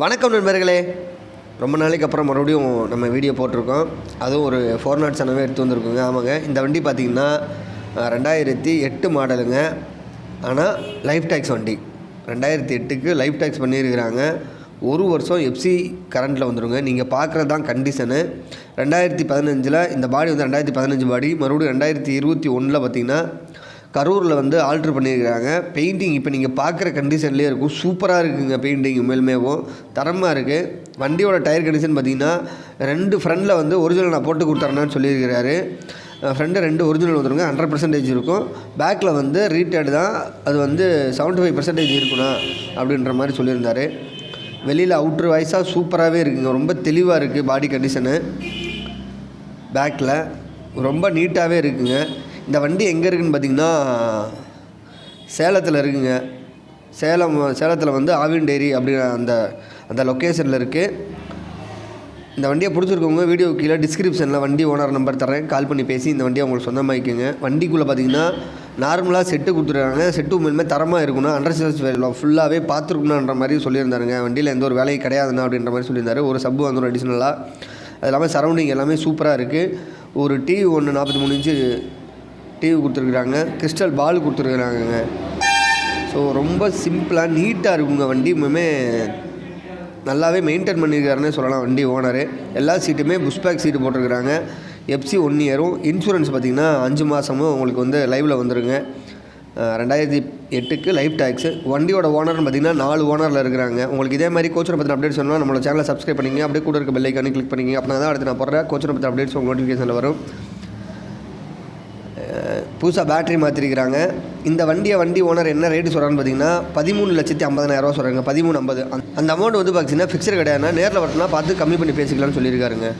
வணக்கம் நண்பர்களே. ரொம்ப நாளைக்கு அப்புறம் மறுபடியும் நம்ம வீடியோ போட்டிருக்கோம். அதுவும் ஒரு ஃபோர் நாட் செவனவே எடுத்து வந்திருக்கோங்க. ஆமாங்க. இந்த வண்டி பார்த்திங்கன்னா ரெண்டாயிரத்தி எட்டு மாடலுங்க. ஆனால் லைஃப் டேக்ஸ் வண்டி. ரெண்டாயிரத்தி எட்டுக்கு லைஃப் டேக்ஸ் பண்ணியிருக்கிறாங்க. ஒரு வருஷம் எஃப்சி கரண்ட்டில் வந்துருங்க. நீங்கள் பார்க்குறது தான் கண்டிஷனு ரெண்டாயிரத்தி பதினஞ்சில் இந்த பாடி வந்து ரெண்டாயிரத்தி பதினஞ்சு பாடி மறுபடியும் ரெண்டாயிரத்தி இருபத்தி ஒன்றில் பார்த்தீங்கன்னா கரூரில் வந்து ஆல்ட்ரு பண்ணியிருக்கிறாங்க பெயிண்டிங் இப்போ நீங்கள் பார்க்குற கண்டிஷன்லேயே இருக்கும். சூப்பராக இருக்குங்க பெயிண்டிங் மேல்மேவும் தரமாக இருக்குது வண்டியோட டயர் கண்டிஷன் பார்த்தீங்கன்னா ரெண்டு ஃப்ரண்டில் வந்து ஒரிஜினல் நான் போட்டு கொடுத்துறேன்னு சொல்லியிருக்கிறாரு. ஃப்ரெண்டு ரெண்டு ஒரிஜினல் வந்துருங்க. ஹண்ட்ரட் பர்சன்டேஜ் இருக்கும். பேக்கில் வந்து ரீட்டேடு தான். அது வந்து செவன்ட்டி ஃபைவ் பர்சன்டேஜ் இருக்கணும் அப்படின்ற மாதிரி சொல்லியிருந்தாரு. வெளியில் அவுட்ரு வாய்ஸாக சூப்பராகவே இருக்குங்க. ரொம்ப தெளிவாக இருக்குது பாடி கண்டிஷனு பேக்கில் ரொம்ப நீட்டாகவே இருக்குங்க. இந்த வண்டி எங்கே இருக்குதுன்னு பார்த்தீங்கன்னா சேலத்தில் இருக்குங்க. சேலம் சேலத்தில் வந்து ஆவின் டேரி அப்படிங்கிற அந்த அந்த லொக்கேஷனில் இருக்குது இந்த வண்டியை பிடிச்சிருக்கவங்க வீடியோ கீழே டிஸ்கிரிப்ஷனில் வண்டி ஓனர் நம்பர் தரேன் கால் பண்ணி பேசி இந்த வண்டியை உங்களுக்கு சொந்தமாக்கிக்கோங்க. வண்டிக்குள்ளே பார்த்தீங்கன்னா நார்மலாக செட்டு கொடுத்துருக்காங்க. செட்டு உண்மையுமே தரமாக இருக்கணும். அண்டர் சர்வீஸ் ஃபுல்லாகவே பார்த்துருக்கணுன்ற மாதிரி சொல்லியிருந்தாருங்க. வண்டியில் எந்த ஒரு வேலையும் கிடையாதுண்ணா அப்படின்ற மாதிரி சொல்லியிருந்தாரு. ஒரு சப்பு வந்துடும் அடிஷ்னலாக அது இல்லாமல் சரௌண்டிங் எல்லாமே சூப்பராக இருக்குது ஒரு டிவி ஒன்று நாற்பத்தி மூணு இன்ச்சு டிவி கொடுத்துருக்குறாங்க கிறிஸ்டல் பால் கொடுத்துருக்குறாங்கங்க. ஸோ ரொம்ப சிம்பிளாக நீட்டாக இருக்குங்க வண்டி. இன்னுமே நல்லாவே மெயின்டைன் பண்ணியிருக்காருன்னே சொல்லலாம் வண்டி ஓனரு. எல்லா சீட்டுமே புஷ் பேக் சீட்டு போட்டிருக்கிறாங்க. எஃப்சி ஒன் இயரும் இன்சூரன்ஸ் பார்த்திங்கன்னா அஞ்சு மாதமும் உங்களுக்கு வந்து லைவில் வந்துருங்க. ரெண்டாயிரத்தி எட்டுக்கு லைஃப் டேக்ஸு வண்டியோட ஓனர்னு பார்த்தீங்கன்னா நாலு ஓனரில் இருக்கிறாங்க. உங்களுக்கு இதே மாதிரி கோச்சரை பற்றின அப்டேட் சொன்னால் நம்மளோட சேனலை சப்ஸ்கிரைப் பண்ணிங்க. அப்படியே கூட இருக்க பெல்லைக்கானு கிளிக் பண்ணிங்க. அப்படின்னா தான் அடுத்து நான் போடுற கோச்சரை பற்றின அப்டேட்ஸ் உங்கள் நோட்டிஃபிகேஷனில் வரும். புதுசாக பேட்டரி மாற்றிருக்கிறாங்க இந்த வண்டியை வண்டி ஓனர் என்ன ரேட்டு சொல்கிறான்னு பார்த்தீங்கன்னா பதிமூணு லட்சத்தி ஐம்பதாயிரரூவா சொல்கிறாங்க பதிமூணு ஐம்பது. அந்த அமௌண்ட் வந்து பார்த்தீங்கன்னா ஃபிக்ஸர் கிடையாதுன்னா நேரில் வரட்டுனா பார்த்து கம்மி பண்ணி பேசிக்கலாம்னு சொல்லியிருக்காருங்க.